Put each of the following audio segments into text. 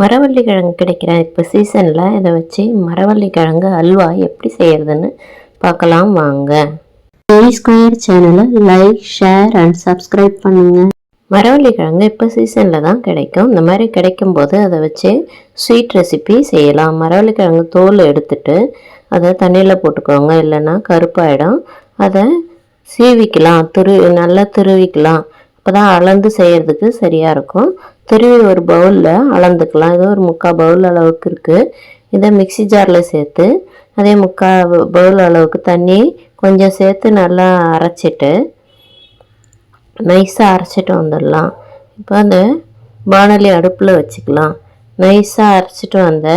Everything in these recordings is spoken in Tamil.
மரவள்ளி கிழங்கு கிடைக்கிற இப்போ சீசனில் இதை வச்சு மரவள்ளி கிழங்கு அல்வா எப்படி செய்கிறதுன்னு பார்க்கலாம் வாங்க. ஏ ஸ்கொயர் சேனலை லைக் ஷேர் அண்ட் சப்ஸ்கிரைப் பண்ணுங்க. மரவள்ளி கிழங்கு இப்போ சீசனில் தான் கிடைக்கும். இந்த மாதிரி கிடைக்கும்போது அதை வச்சு ஸ்வீட் ரெசிபி செய்யலாம். மரவள்ளி கிழங்கு தோல் எடுத்துட்டு அதை தண்ணியில் போட்டுக்கோங்க. இல்லைன்னா கருப்பாயிடும். அதை சீவிக்கலாம். துரு நல்லா துருவிக்கலாம். அப்போ தான் அளந்து செய்கிறதுக்கு சரியாக இருக்கும். துருவி ஒரு பவுலில் அளந்துக்கலாம். இது ஒரு முக்கால் பவுல் அளவுக்கு இருக்குது இதை மிக்ஸி ஜாரில் சேர்த்து அதே முக்கால் பவுல் அளவுக்கு தண்ணி கொஞ்சம் சேர்த்து நல்லா அரைச்சிட்டு நைஸாக அரைச்சிட்டு வந்துடலாம். இப்போ அந்த வானொலி அடுப்பில் வச்சுக்கலாம். நைஸாக அரைச்சிட்டு வந்த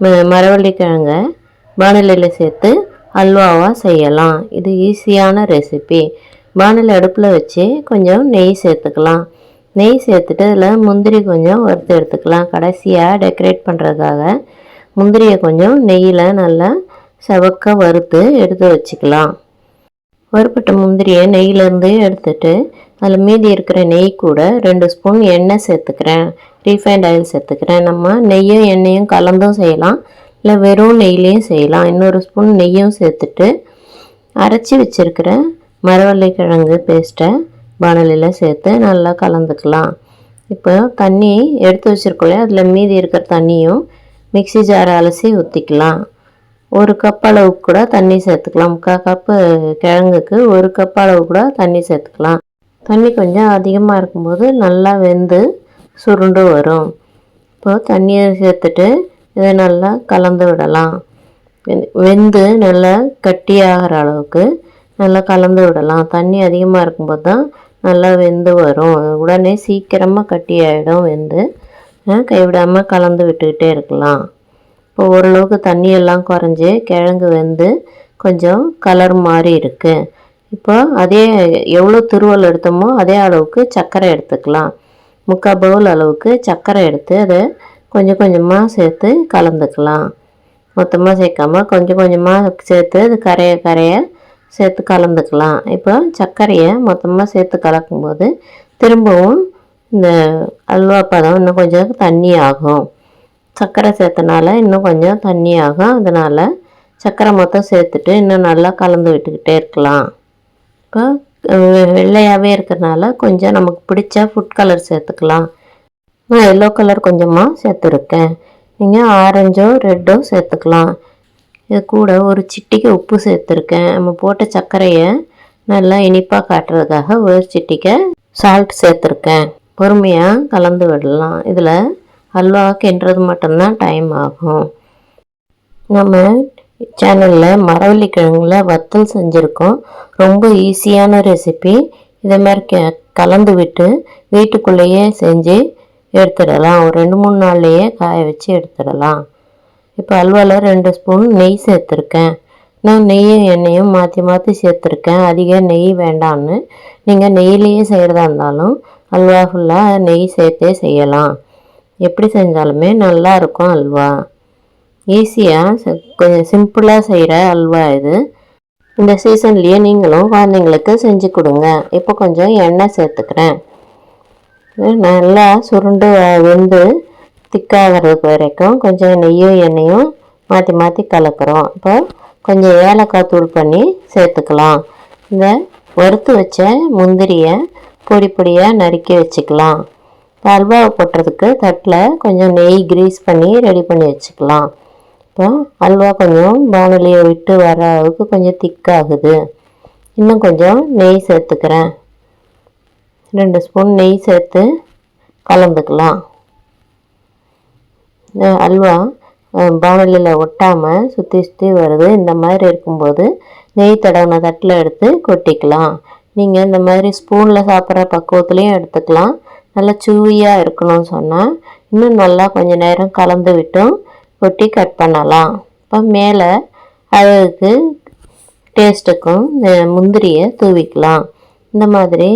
ம மரவள்ளி கிழங்கை வானொலியில் சேர்த்து அல்வாவாக செய்யலாம். இது ஈஸியான ரெசிபி. வானொலி அடுப்பில் வச்சு கொஞ்சம் நெய் சேர்த்துக்கலாம். நெய் சேர்த்துட்டு அதில் முந்திரி கொஞ்சம் வறுத்து எடுத்துக்கலாம். கடைசியாக டெக்கரேட் பண்ணுறதுக்காக முந்திரியை கொஞ்சம் நெய்யில் நல்லா செவக்க வறுத்து எடுத்து வச்சுக்கலாம். வறுப்பட்ட முந்திரியை நெய்யிலேருந்து எடுத்துட்டு அதில் மீதி இருக்கிற நெய் கூட ரெண்டு ஸ்பூன் எண்ணெய் சேர்த்துக்கிறேன். ரீஃபைண்ட் ஆயில் சேர்த்துக்கிறேன். நம்ம நெய்யும் எண்ணெயும் கலந்தும் செய்யலாம். இல்லை வெறும் நெய்லேயும் செய்யலாம். இன்னொரு ஸ்பூன் நெய்யும் சேர்த்துட்டு அரைச்சி வச்சுருக்கிற மரவள்ளிக்கிழங்கு பேஸ்ட்டை வானலியில் சேர்த்து நல்லா கலந்துக்கலாம். இப்போ தண்ணி எடுத்து வச்சுருக்கோம்ல அதில் மீதி இருக்கிற தண்ணியும் மிக்ஸி ஜார் அலசி ஊற்றிக்கலாம் ஒரு கப் அளவுக்கு கூட தண்ணி சேர்த்துக்கலாம். முக்கால் கப்பு கிழங்குக்கு ஒரு கப் அளவு கூட தண்ணி சேர்த்துக்கலாம். தண்ணி கொஞ்சம் அதிகமாக இருக்கும்போது நல்லா வெந்து சுருண்டு வரும். இப்போது தண்ணியை சேர்த்துட்டு இதை நல்லா கலந்து விடலாம். வெந்து- வெந்து நல்லா கட்டியாகிற அளவுக்கு நல்லா கலந்து விடலாம். தண்ணி அதிகமாக இருக்கும்போது தான் நல்லா வெந்து வரும். உடனே சீக்கிரமாக கட்டி ஆகிடும் வெந்து கைவிடாமல் கலந்து விட்டுக்கிட்டே இருக்கலாம். இப்போ ஓரளவுக்கு தண்ணியெல்லாம் குறைஞ்சி கிழங்கு வெந்து கொஞ்சம் கலர் மாறி இருக்குது இப்போ அதே எவ்வளோ துருவல் எடுத்தோமோ அதே அளவுக்கு சர்க்கரை எடுத்துக்கலாம். முக்கால் பவுல் அளவுக்கு சர்க்கரை எடுத்து அதை கொஞ்சம் கொஞ்சமாக சேர்த்து கலந்துக்கலாம். மொத்தமாக சேர்க்காம கொஞ்சம் கொஞ்சமாக சேர்த்து அது கரைய கரைய சேர்த்து கலந்துக்கலாம். இப்போ சர்க்கரையை மொத்தமாக சேர்த்து கலக்கும்போது திரும்பவும் இந்த அல்வா பதம் இன்னும் கொஞ்சம் தண்ணி ஆகும். சர்க்கரை சேர்த்தனால இன்னும் கொஞ்சம் தண்ணி ஆகும். அதனால் சர்க்கரை மொத்தம் சேர்த்துட்டு இன்னும் நல்லா கலந்து விட்டுக்கிட்டே இருக்கலாம். இப்போ வெள்ளையாகவே இருக்கிறனால கொஞ்சம் நமக்கு பிடிச்ச ஃபுட் கலர் சேர்த்துக்கலாம். நான் எல்லோ கலர் கொஞ்சமாக சேர்த்துருக்கேன். நீங்கள் ஆரஞ்சோ ரெட்டோ சேர்த்துக்கலாம். இது கூட ஒரு சிட்டிக்கு உப்பு சேர்த்துருக்கேன். நம்ம போட்ட சர்க்கரையை நல்லா இனிப்பாக காட்டுறதுக்காக ஒரு சிட்டிக்க சால்ட் சேர்த்துருக்கேன். பொறுமையாக கலந்து விடலாம். இதில் அல்வா கிண்டுறது மட்டும்தான் டைம் ஆகும். நம்ம சேனலில் மரவள்ளி கிழங்குல வத்தல் செஞ்சுருக்கோம். ரொம்ப ஈஸியான ரெசிபி இதே மாதிரி கே கலந்து விட்டு வீட்டுக்குள்ளேயே செஞ்சு எடுத்துடலாம். ஒரு ரெண்டு மூணு நாள்லேயே காய வச்சு எடுத்துடலாம். இப்போ அல்வாவில் ரெண்டு ஸ்பூன் நெய் சேர்த்துருக்கேன். நான் நெய்யும் எண்ணெயும் மாற்றி மாற்றி சேர்த்துருக்கேன். அதிக நெய் வேண்டான்னு நீங்கள் நெய்லேயே செய்கிறதா இருந்தாலும் அல்வா ஃபுல்லாக நெய் சேர்த்தே செய்யலாம். எப்படி செஞ்சாலுமே நல்லா இருக்கும் அல்வா. ஈஸியாக கொஞ்சம் சிம்பிளாக செய்கிற அல்வா இது. இந்த சீசன்லேயே நீங்களும் குழந்தைங்களுக்கு செஞ்சு கொடுங்க. இப்போ கொஞ்சம் எண்ணெய் சேர்த்துக்கிறேன். நல்லா சுருண்டு வெந்து திக்காகிறதுக்கு வரைக்கும் கொஞ்சம் நெய்யும் எண்ணெயும் மாற்றி மாற்றி கலக்கிறோம். இப்போ கொஞ்சம் ஏலக்காய் தூள் பண்ணி சேர்த்துக்கலாம். இந்த வறுத்து வச்ச முந்திரியை பொடி பொடியாக நறுக்கி வச்சுக்கலாம். இப்போ அல்வாவை போட்டுறதுக்கு தட்டில் கொஞ்சம் நெய் கிரீஸ் பண்ணி ரெடி பண்ணி வச்சுக்கலாம். இப்போ அல்வா கொஞ்சம் வானொலியை விட்டு வர அளவுக்கு கொஞ்சம் திக்காகுது. இன்னும் கொஞ்சம் நெய் சேர்த்துக்கிறேன். ரெண்டு ஸ்பூன் நெய் சேர்த்து கலந்துக்கலாம். அல்வா பானலியில் ஒட்டாமல் சுற்றி சுற்றி வருது. இந்த மாதிரி இருக்கும்போது நெய் தடவின தட்டில் எடுத்து கொட்டிக்கலாம். நீங்கள் இந்த மாதிரி ஸ்பூனில் சாப்பிட்ற பக்குவத்துலேயும் எடுத்துக்கலாம். நல்லா சூவியாக இருக்கணும்னு சொன்னால் இன்னும் நல்லா கொஞ்ச நேரம் கலந்து விட்டும் கொட்டி கட் பண்ணலாம். இப்போ மேலே அழகுக்கு டேஸ்ட்டுக்கும் முந்திரியை தூவிக்கலாம். இந்த மாதிரி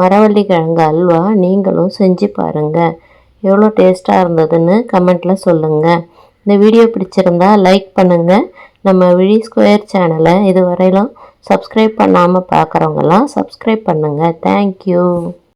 மரவள்ளி கிழங்கு அல்வா நீங்களும் செஞ்சு பாருங்கள் எவ்வளோ டேஸ்ட்டாக இருந்ததுன்னு கமெண்ட்டில் சொல்லுங்கள் இந்த வீடியோ பிடிச்சிருந்தா லைக் பண்ணுங்கள் நம்ம விழி ஸ்கொயர் சேனலை இதுவரையிலும் சப்ஸ்கிரைப் பண்ணாமல் பார்க்குறவங்கலாம் சப்ஸ்கிரைப் பண்ணுங்கள் தேங்க்யூ.